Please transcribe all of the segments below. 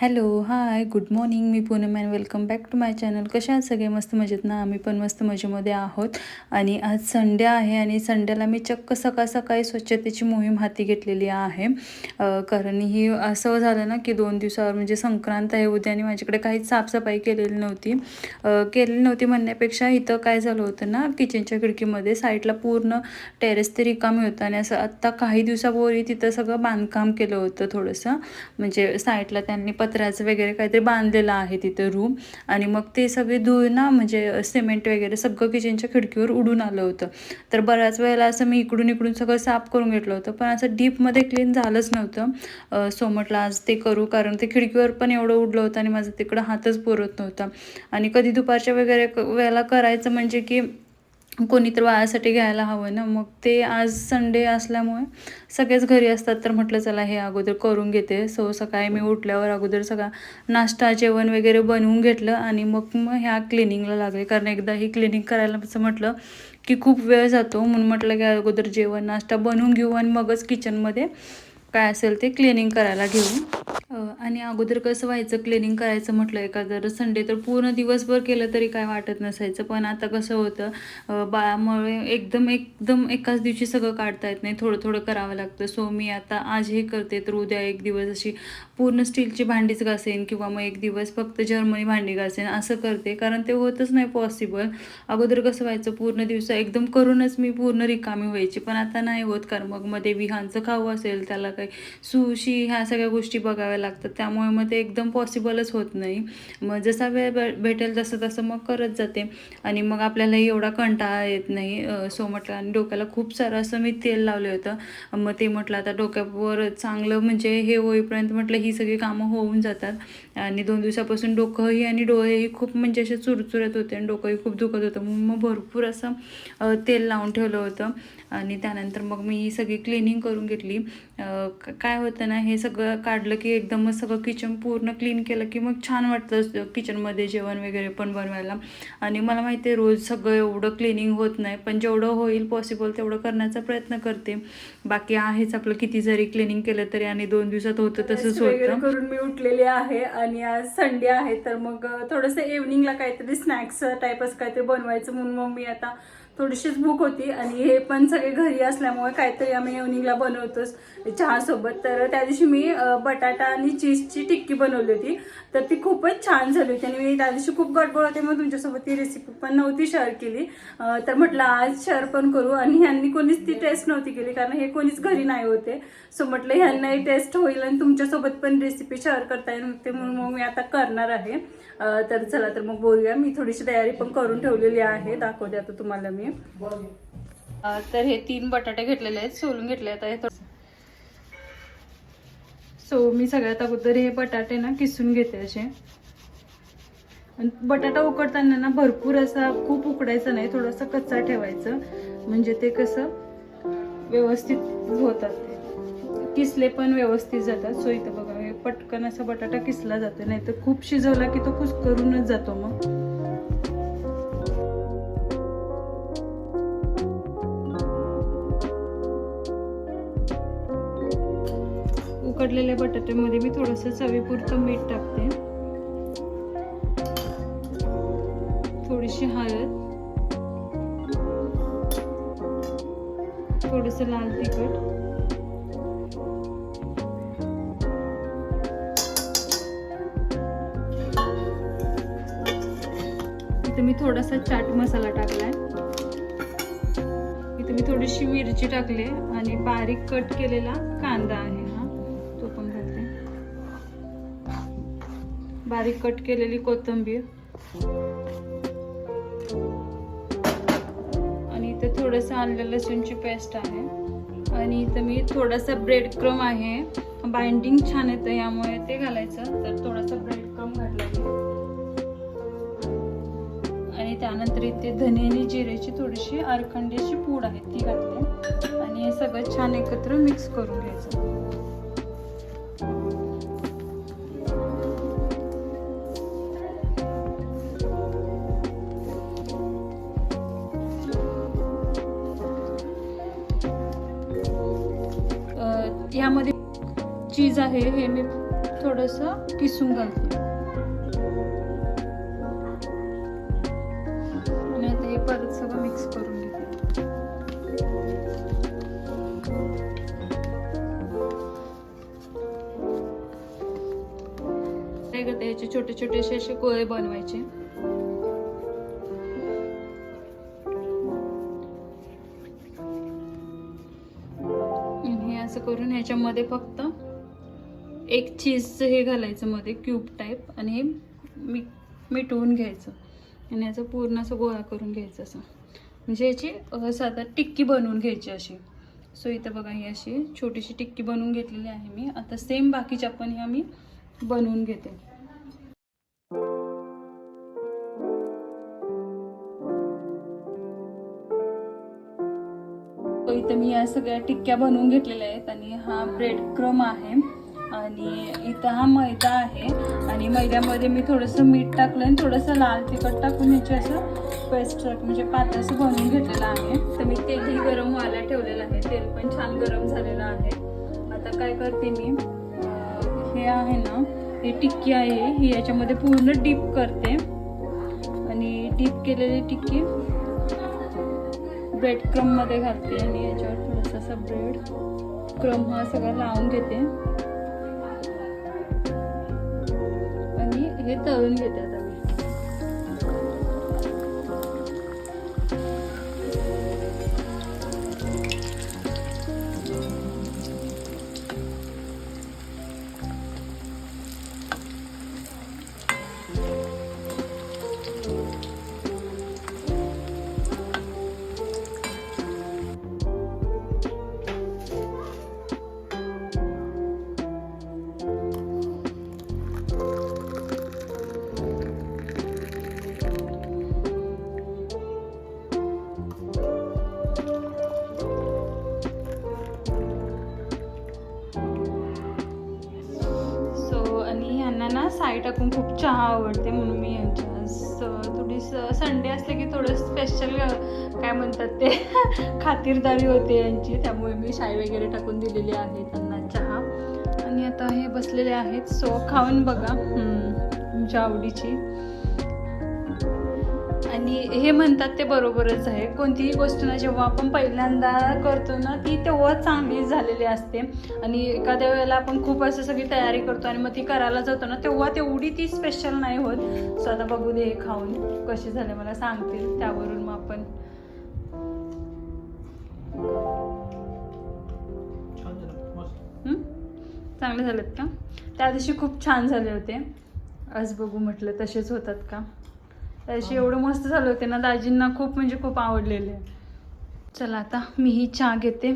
Hello hi good morning. Me Poonam and welcome back to my channel कशा आहात सगळे? मस्त मजेत ना? आम्ही पण मस्त मजेमध्ये आहोत. आणि आज संडे आहे आणि संडेला मी चक्क सकाळ सकाळी स्वच्छतेची मोहीम हाती घेतलेली आहे. कारण ही असं झालं ना की दोन दिवसावर म्हणजे संक्रांत आहे उद्या आणि माझ्याकडे काहीच साफसफाई केलेली नव्हती. केलेली नव्हती म्हणण्यापेक्षा इथं काय झालं होतं ना किचनच्या खिडकीमध्ये साईडला पूर्ण टेरेस ते रिकामी होतं आणि असं आत्ता काही दिवसापूर्वी तिथं सगळं बांधकाम केलं होतं थोडंसं. म्हणजे साईडला त्यांनी पत्र्याचं वगैरे काहीतरी बांधलेलं आहे तिथं रूम आणि मग ते सगळे धुळ ना म्हणजे सिमेंट वगैरे सगळं किचनच्या खिडकीवर उडून आलं होतं. तर बऱ्याच वेळेला असं मी इकडून इकडून सगळं साफ करून घेतलं होतं. पण असं डीपमध्ये क्लीन झालंच नव्हतं. सो म्हटलं आज ते करू. कारण ते खिडकीवर पण एवढं उडलं होतं आणि माझं तिकडं हातच पुरत नव्हता. आणि कधी दुपारच्या वगैरे क- वेळेला करायचं म्हणजे की कोणी तर वायासाठी घ्यायला हवं ना मग ते आज संडे असल्यामुळे सगळेच घरी असतात. तर म्हटलं चला हे अगोदर करून घेते. सो सकाळी मी उठल्यावर अगोदर सगळा नाश्ता जेवण वगैरे बनवून घेतलं आणि मग मग ह्या क्लिनिंगला लागले. कारण एकदा ही क्लिनिंग करायला असं म्हटलं की खूप वेळ जातो. म्हणून म्हटलं की अगोदर जेवण नाश्ता बनवून घेऊ आणि मगच किचनमध्ये काय असेल ते क्लिनिंग करायला घेऊ आणि अगोदर कसं व्हायचं क्लिनिंग करायचं म्हटलं एखादं संडे तर पूर्ण दिवसभर केलं तरी काय वाटत नसायचं. पण आता कसं होतं बाळामुळे एकदम एकदम एकाच दिवशी सगळं काढता येत नाही. थोडं थोडं करावं लागतं. सो मी आता आज हे करते तर उद्या एक दिवस अशी पूर्ण स्टीलची भांडीच घासेन किंवा मग एक दिवस फक्त जर्मनी भांडी घासेन असं करते. कारण ते होतच नाही पॉसिबल अगोदर कसं व्हायचं पूर्ण दिवस एकदम करूनच मी पूर्ण रिकामी व्हायची. पण आता नाही होत कारण मग मध्ये विहांचं खाऊ असेल त्याला काही सुशी ह्या सगळ्या गोष्टी बघाव्या लागतात. त्यामुळे मग ते एकदम पॉसिबलच होत नाही. मग जसा वेळ भेटेल तसं तसं मग करत जाते. आणि मग आपल्यालाही एवढा कंटाळा येत नाही. सो म्हटलं आणि डोक्याला खूप सारं असं मी तेल लावलं होतं. मग ते म्हटलं आता डोक्यावर चांगलं म्हणजे हे होईपर्यंत म्हटलं ही सगळी कामं होऊन जातात. आणि दोन दिवसापासून डोकंही आणि डोळेही खूप म्हणजे असे चुरचुरत होते आणि डोकंही खूप दुखत होतं. मग भरपूर असं तेल लावून ठेवलं होतं. आणि त्यानंतर मग मी ही सगळी क्लिनिंग करून घेतली. काय होतं ना हे सगळं काढलं की एकदमच सगळं किचन पूर्ण क्लीन केलं की मग छान वाटतं किचनमध्ये जेवण वगैरे पण बनवायला. आणि मला माहिती आहे रोज सगळं एवढं क्लिनिंग होत नाही पण जेवढं होईल पॉसिबल तेवढं करण्याचा प्रयत्न करते. बाकी आहेच आपलं किती जरी क्लिनिंग केलं तरी आणि दोन दिवसात होतं तसंच होतं. करून मी उठलेली आहे. आणि आज संडे आहे तर मग थोडंसं इव्हनिंगला काहीतरी स्नॅक्स टाईपच काहीतरी बनवायचं म्हणून मग मी आता थोडीशीच भूक होती आणि हे पण सगळे घरी असल्यामुळे काहीतरी आम्ही इव्हनिंगला बनवतोच चहासोबत. तर त्या दिवशी मी बटाटा आणि चीजची टिक्की बनवली होती. तर ती खूपच छान झाली होती आणि मी त्या दिवशी खूप गडबड होते मग तुमच्यासोबत ती रेसिपी पण नव्हती शेअर केली. तर म्हटलं आज शेअर पण करू आणि ह्यांनी कोणीच ती टेस्ट नव्हती केली कारण हे कोणीच घरी नाही होते. सो म्हटलं ह्यांनाही टेस्ट होईल आणि तुमच्यासोबत पण रेसिपी शेअर करता येईल ते म्हणून मग मी आता करणार आहे. तर चला तर मग बोलूया. मी थोडीशी तयारी पण करून ठेवलेली आहे. दाखवते आता तुम्हाला मी. मी तर हे तीन बटाटे घेतलेले आहेत सोलून घेतले आता हे सो मी सगळ्यात अगोदर हे बटाटे ना किसून घेते असे. बटाटा उकडताना ना भरपूर असा खूप उकडायचा नाही थोडासा कच्चा ठेवायचं. म्हणजे ते कसं व्यवस्थित होतात ते. किसले पण व्यवस्थित जातात. सो इथं बघा पटकन असा बटाटा किसला जातो नाही तर खूप शिजवला की तो कुस्करूनच जातो मग. उकडलेल्या बटाट्यामध्ये मी थोडंसं चवीपुरतं मीठ टाकते. थोडीशी हळद. थोडस लाल तिखट. इथे मी थोडासा चाट मसाला टाकलाय. इथे मी थोडीशी मिरची टाकली आणि बारीक कट केलेला कांदा आहे. बारीक कट केलेली कोथिंबीर. आणि इथे थोडंसं आलं लसूणची पेस्ट आहे. आणि इथं मी थोडासा ब्रेड क्रम आहे. बाइंडिंग छान येतं यामुळे ते घालायचं. तर थोडासा ब्रेड क्रम घातला आणि त्यानंतर इथे धने आणि जिरेची थोडीशी अरखंडीची पूड आहे ती घातली. आणि हे सगळं छान एकत्र मिक्स करून घ्यायचं. किसून घालते आणि आता हे परत सगळं मिक्स करून घेते. काय करते याचे छोटे छोटेसे असे गोळे बनवायचे. हे असं करून ह्याच्यामध्ये फक्त चीजचं हे घालायचं मध्ये क्यूब टाईप आणि हे मी मिटवून घ्यायचं. आणि याचं पूर्ण असं गोळा करून घ्यायचं असं. म्हणजे याची साधा टिक्की बनवून घ्यायची अशी. सो इथं बघा ही अशी छोटीशी टिक्की बनवून घेतलेली आहे मी. आता सेम बाकीच्या पण ह्या मी बनवून घेते. इथं मी या सगळ्या टिक्क्या बनवून घेतलेल्या आहेत आणि हा ब्रेड क्रम आहे. आणि इथं हा मैदा आहे. आणि मैद्यामध्ये मी थोडंसं मीठ टाकलं आणि थोडंसं लाल तिखट टाकून ह्याची असं पेस्ट म्हणजे पातळसं बनवून घेतलेलं आहे. तर मी तेलही गरम व्हायला ठेवलेलं आहे. तेल पण छान गरम झालेलं आहे. आता काय करते मी? हे आहे ना हे टिक्की आहे. ही याच्यामध्ये पूर्ण डीप करते. आणि डीप केलेली टिक्की ब्रेड क्रममध्ये घालते आणि याच्यावर थोडंसं असं ब्रेड क्रम हा सगळा लावून घेते. घेते आता खूप चहा आवडते म्हणून मी यांच्या थोडी संडे असले की थोडं स्पेशल काय म्हणतात ते खातिरदारी होते यांची. त्यामुळे मी शाई वगैरे टाकून दिलेली आहे त्यांना चहा. आणि आता हे बसलेले आहेत. सो खाऊन बघा तुमच्या आवडीची. आणि हे म्हणतात ते बरोबरच आहे. कोणतीही गोष्ट ना जेव्हा आपण पहिल्यांदा करतो ना ती तेव्हा चांगली झालेली असते. आणि एखाद्या वेळेला आपण खूप असं सगळी तयारी करतो आणि मग ती करायला जातो ना तेव्हा तेवढी ती स्पेशल नाही होत. सो आता बघू दे हे खाऊन कसे झाले मला सांगतील. त्यावरून मग आपण? चांगले झालेत का? त्या दिवशी खूप छान झाले होते. आज बघू म्हटलं तसेच होतात का? त्याशी एवढं मस्त झालं होते ना दाजींना खूप म्हणजे खूप आवडलेले चला आता मी ही चहा घेते.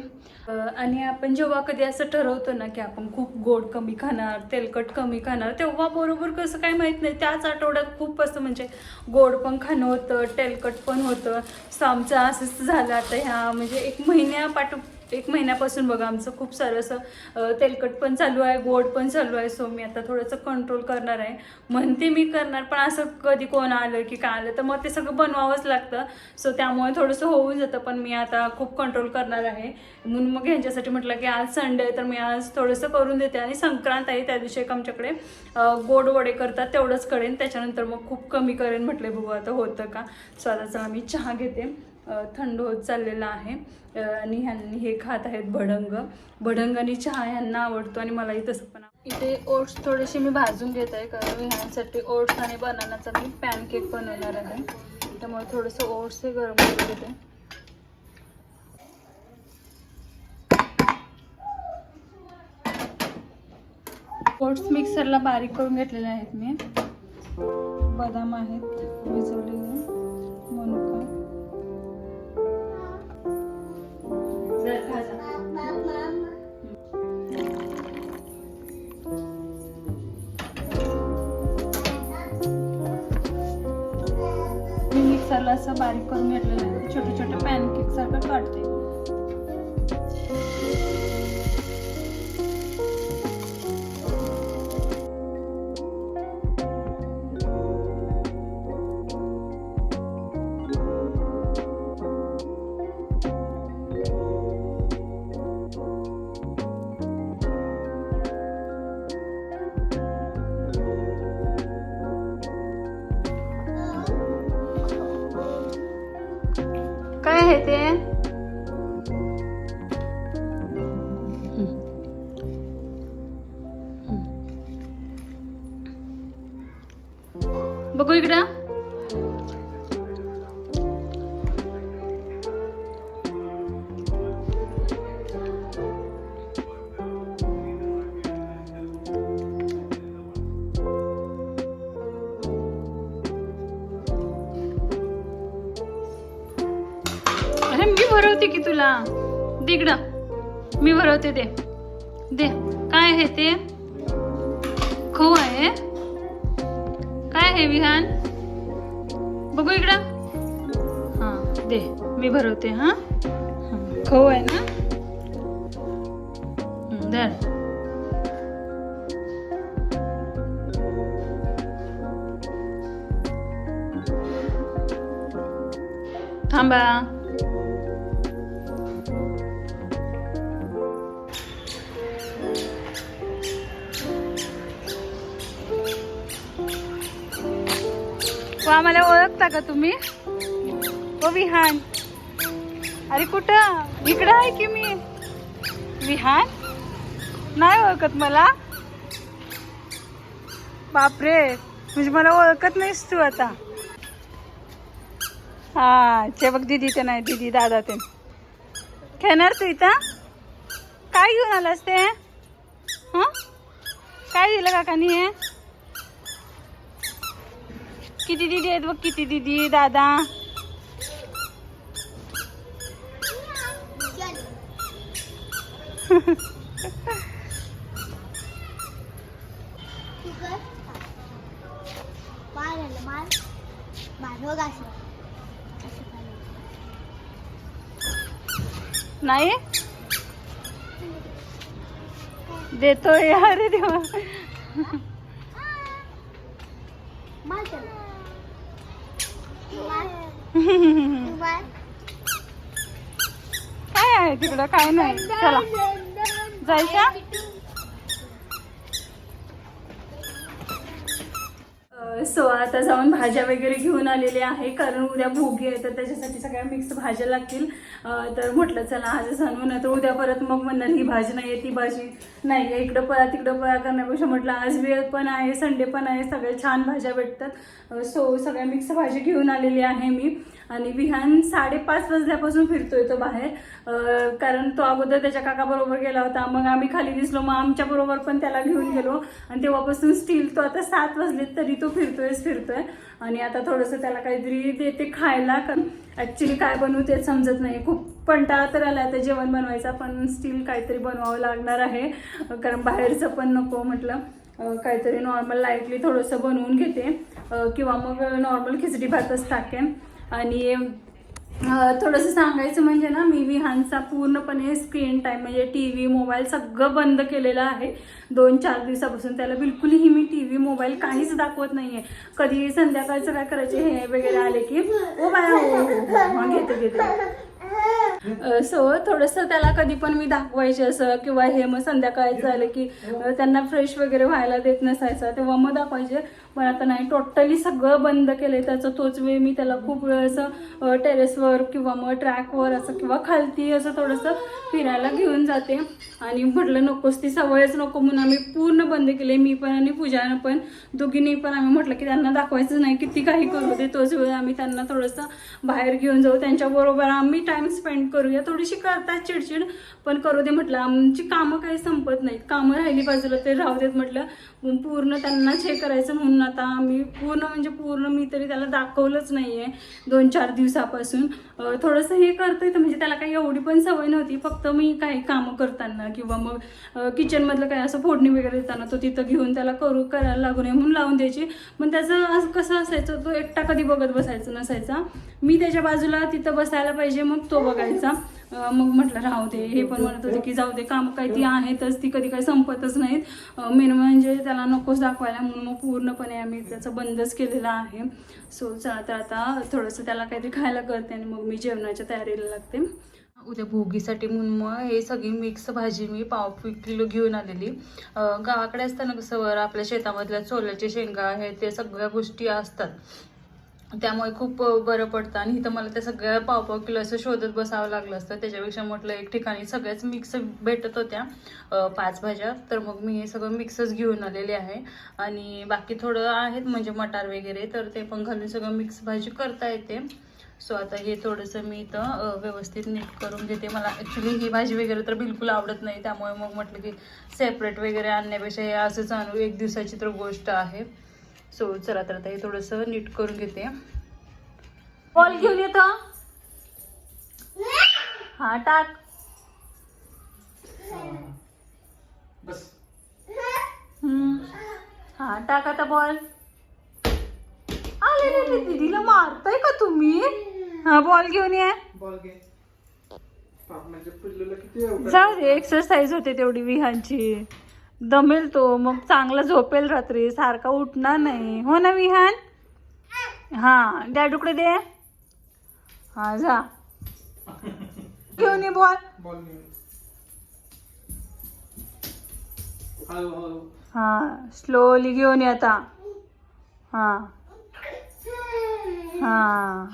आणि आपण जेव्हा कधी असं ठरवतो ना की आपण खूप गोड कमी खाणार तेलकट कमी खाणार तेव्हा बरोबर कसं काय माहीत नाही. त्याच आठवड्यात खूप असं म्हणजे गोड पण खाणं होतं तेलकट पण होतं. सो आमचं असंच झालं आता ह्या म्हणजे एक महिन्या पाठ एक महिन्यापासून बघा आमचं खूप सारं असं तेलकट पण चालू आहे गोड पण चालू आहे सो मी आता थोडंसं कंट्रोल करणार आहे. म्हणते मी करणार पण असं कधी कोण आलं की काय आलं तर मग ते सगळं बनवावंच लागतं. सो त्यामुळे थोडंसं होऊन जातं पण मी आता खूप कंट्रोल करणार आहे. म्हणून मग ह्यांच्यासाठी म्हटलं की आज संडे आहे तर मी आज थोडंसं करून देते. आणि संक्रांत आहे त्या दिवशी एक आमच्याकडे गोड वडे करतात तेवढंच करेन. त्याच्यानंतर मग खूप कमी करेन म्हटले बघू आता होतं का? सो आता चला मी चहा घेते. थंड होत चाललेला आहे. आणि ह्यांनी हे खात आहेत भडंग. भडंग आणि चहा ह्यांना आवडतो आणि मलाही तसं पण इथे ओट्स थोडेसे मी भाजून घेत आहे कारण ह्यांसाठी ओट्स आणि बनानाचा मी पॅनकेक बनवणार आहे. त्यामुळे थोडंसं ओट्स हे गरम करून घेते. ओट्स मिक्सरला बारीक करून घेतलेले आहेत मी. बदाम आहेत भिजवले असं बारीक करून घेतलेलं आहे. छोटे छोटे पॅनकेक सारखं काढते. Then. भरवते की तुला? दिगड. मी भरवते दे. दे. काय आहे ते? खू आहे. काय आहे विहान? बघू इकडं. हां दे. मी भरवते हा? हा, खऊ आहे ना? धर. थांबा. व आम्हाला ओळखता का तुम्ही? ओ विहान. अरे कुठं? इकडं आहे की मी? विहान? नाही ओळखत मला? बापरे म्हणजे मला ओळखत नाहीस तू आता. हा चे बघ दिदी ते नाही दिदी दादा ते. खेळणार तू इथं? काय घेऊन आलास ते? हं? काय दिलं काकानी हे? किती दिदी आहेत बघ किती दिदी दादा? नाही? देतोय अरे देवा मार त्याला. तू मार. तू मार. काय आहे तिकडं? काय नाही. चला. जायचं? सो आता जाऊन भाज्या वगैरे घेऊन आलेले आहे. कारण उद्या भोगी आहे तर त्याच्यासाठी सगळ्या मिक्स भाज्या लागतील. तर म्हटलं चला आज आणू ना तर उद्या परत मग म्हणणार ही भाजी नाही आहे ती भाजी नाही आहे. इकडं पळा तिकडं पळा करण्यापेक्षा म्हटलं आज वेळ पण आहे संडे पण आहे सगळ्या छान भाज्या भेटतात. सो सगळ्या मिक्स भाजी घेऊन आलेली आहे मी. आणि विहान साडेपाच वाजल्यापासून फिरतोय तो बाहेर. कारण तो अगोदर त्याच्या काकाबरोबर गेला होता. मग आम्ही खाली दिसलो. मग आमच्या बरोबर पण त्याला घेऊन गेलो. आणि तेव्हापासून स्टील तो आता सात वाजलेत तरी तो फिरतोयच फिरतोय. आणि आता थोडंसं त्याला काहीतरी देते खायला. कारण ॲक्च्युली काय बनवू तेच समजत नाही. खूप कंटाळा तर आला आता जेवण बनवायचा पण स्टील काहीतरी बनवावं लागणार आहे. कारण बाहेरचं पण नको म्हटलं. काहीतरी नॉर्मल लाईटली थोडंसं बनवून घेते. किंवा मग नॉर्मल खिचडी भातच टाकेन. आणि थोडंसं सांगायचं म्हणजे ना मी विहानचा पूर्णपणे स्क्रीन टाईम म्हणजे टी व्ही मोबाईल सगळं बंद केलेलं आहे. दोन चार दिवसापासून त्याला बिलकुलही मी टी व्ही मोबाईल काहीच दाखवत नाही आहे कधी संध्याकाळचं काय करायचे हे वगैरे आले की ओ बाया हो हो हो, हो हो हो घेते घेते. सो थोडंसं त्याला कधी पण मी दाखवायचे असं किंवा हे मग संध्याकाळचं आलं की त्यांना फ्रेश वगैरे व्हायला देत नसायचं तेव्हा मग दाखवायचे. पण आता नाही टोटली सगळं बंद केलंय. त्याचं तोच वेळ मी त्याला खूप वेळ असं टेरेसवर किंवा मग ट्रॅकवर असं किंवा खालती असं थोडंसं फिरायला घेऊन जाते. आणि म्हटलं नकोच ती सवयच नको म्हणून आम्ही पूर्ण बंद केले मी पण आणि पूजानं पण दोघींनी पण आम्ही म्हटलं की त्यांना दाखवायचं नाही किती काही करू दे तोच वेळ आम्ही त्यांना थोडंसं बाहेर घेऊन जाऊ. त्यांच्याबरोबर आम्ही टाईम स्पेंड करूया. थोडीशी करतात चिडचिड पण करू दे म्हटलं. आमची कामं काही संपत नाहीत. कामं राहिली बाजूला ते राहू देत म्हटलं. पूर्ण त्यांनाच हे करायचं म्हणून आता मी पूर्ण म्हणजे पूर्ण मी तरी त्याला दाखवलंच नाही आहे दोन चार दिवसापासून. थोडंसं हे करतोय तर म्हणजे त्याला काही एवढी पण सवय नव्हती. फक्त मी काही कामं करताना किंवा मग किचनमधलं काही असं फोडणी वगैरे देताना तो तिथं घेऊन त्याला करू करायला लागू नये म्हणून लावून द्यायची. पण त्याचं असं कसं असायचं तो एकटा कधी बघत बसायचं नसायचा. मी त्याच्या बाजूला तिथं बसायला पाहिजे मग तो बघायचा. मग म्हटलं राहू दे. हे पण म्हणत होते की जाऊ दे काम काही ती आहेतच ती कधी काही संपतच नाहीत. मेन म्हणजे त्याला नकोच दाखवायला म्हणून मग पूर्णपणे आम्ही त्याचं बंदच केलेलं आहे. सो तर आता थोडंसं त्याला काहीतरी खायला करते आणि मग मी जेवणाच्या तयारीला लागते. उद्या भोगीसाठी म्हणून मग हे सगळी मिक्स भाजी मी पाव किलो घेऊन आलेली. गावाकडे असताना कसं वर आपल्या शेतामधल्या चोल्याचे शेंगा हे ते सगळ्या गोष्टी असतात. त्यामुळे खूप बरं पडतं. आणि इथं मला त्या सगळ्या पाव पाव किलो असं शोधत बसावं लागलं असतं. त्याच्यापेक्षा म्हटलं एक ठिकाणी सगळ्याच मिक्स भेटत होत्या पाच भाज्या. तर मग मी हे सगळं मिक्सच घेऊन आलेले आहे. आणि बाकी थोडं आहेत म्हणजे मटार वगैरे तर ते पण घालून सगळं मिक्स भाजी करता येते. सो आता हे थोडंसं मी इथं व्यवस्थित नीट करून घेते. मला ॲक्च्युली ही भाजी वगैरे तर बिलकुल आवडत नाही. त्यामुळे मग म्हटलं की सेपरेट वगैरे आणण्यापेक्षा हे असंच आणू एक दिवसाची तर गोष्ट आहे. सो चला तर आता हे थोडंसं नीट करून घेते. बॉल घेऊन येतो. हा टाक. बस. हम्म. हा टाक आता बॉल आले रे दीदीला मारताय का तुम्ही? हा बॉल घेऊन ये. बॉल घे. पाप म्हणजे जाऊ दे एक्सरसाइज होते तेवढी विहानची. दमेल तो मग चांगला झोपेल रात्री सारखा उठणार नाही. हो ना विहान? हा डॅडूकडे दे. हा जा. घेऊन ये बॉल. हा स्लोली घेऊन ये आता. हा. हा.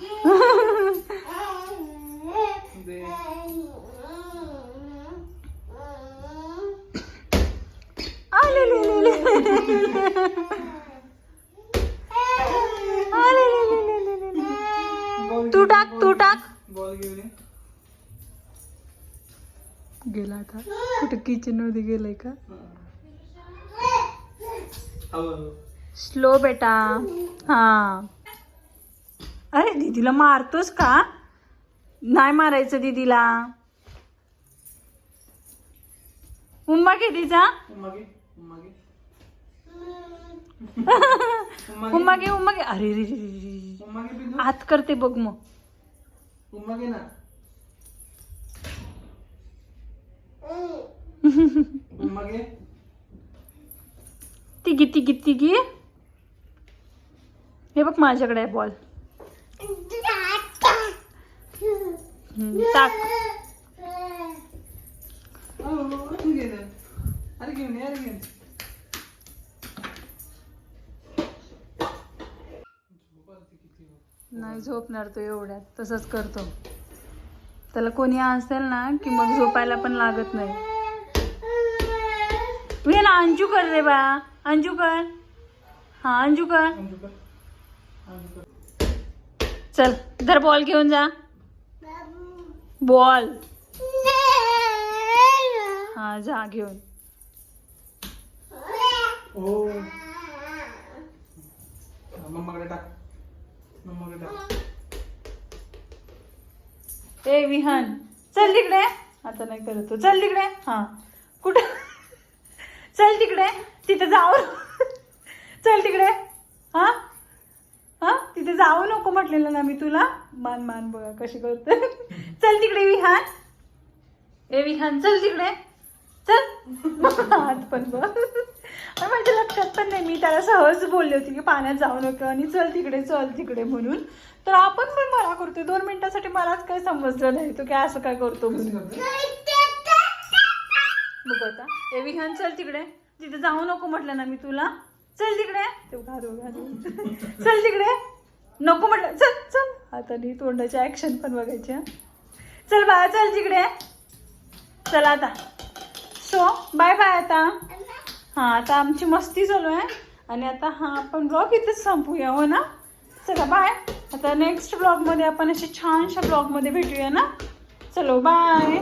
तू टाक तू टाक बॉल घेऊन गेला आता. कुठं किचनमध्ये गेलाय का? स्लो बेटा. हा. अरे दीदीला मारतोस का? नाही मारायचं दीदीला. उम्मा कितीचा उम्मा घे उम्मा घे अरे रे रे आत करते बघ मग. उम्मा घे ना। उम्मा घे तिघी तिघी तिघी. हे बघ माझ्याकडे आहे बॉल. टाक. झोपणार तो एवढ्यात तसंच करतो. त्याला कोणी असेल ना की मग झोपायला पण लागत नाही. ये ना अंजू कर रे बा. अंजू कर. हा अंजू कर. चल धर बॉल घेऊन जा. बॉल. हा जा घेऊन. मम्माकडे टाक. ए विहान चल तिकडे. आता नाही करत तू. चल तिकडे. हा. कुठं? चल तिकडे. तिथे जाऊ चल तिकडे. हा? हा? तिथे जाऊ नको म्हटलेलं ना मी तुला. मान मान बघा कशी करते चल तिकडे विहान. ए विहान चल तिकडे. चल. हात पण बघ. माझ्या लक्षात पण नाही मी त्याला सहज बोलले होते की पाण्यात जाऊ नको आणि चल तिकडे चल तिकडे म्हणून. तर आपण पण मला करतोय. दोन मिनिटासाठी मलाच काही समजलं नाही. तो काय असं काय करतो म्हणून? बघ आता. ए विहान चल तिकडे. तिथे जाऊ नको म्हटलं ना मी तुला. चल तिकडे. चल तिकडे. नको म्हटलं. चल चल. हाताने तोंडाची ऍक्शन पण बघायची. हं. चल बाळा चल तिकडे. चल आता. सो बाय बाय आता. हा आता आमची मस्ती चालू आहे. आणि आता हा आपण ब्लॉग इथेच संपूया हो ना? चला बाय आता नेक्स्ट ब्लॉगमध्ये आपण अशा छानशा ब्लॉगमध्ये भेटूया ना? चलो बाय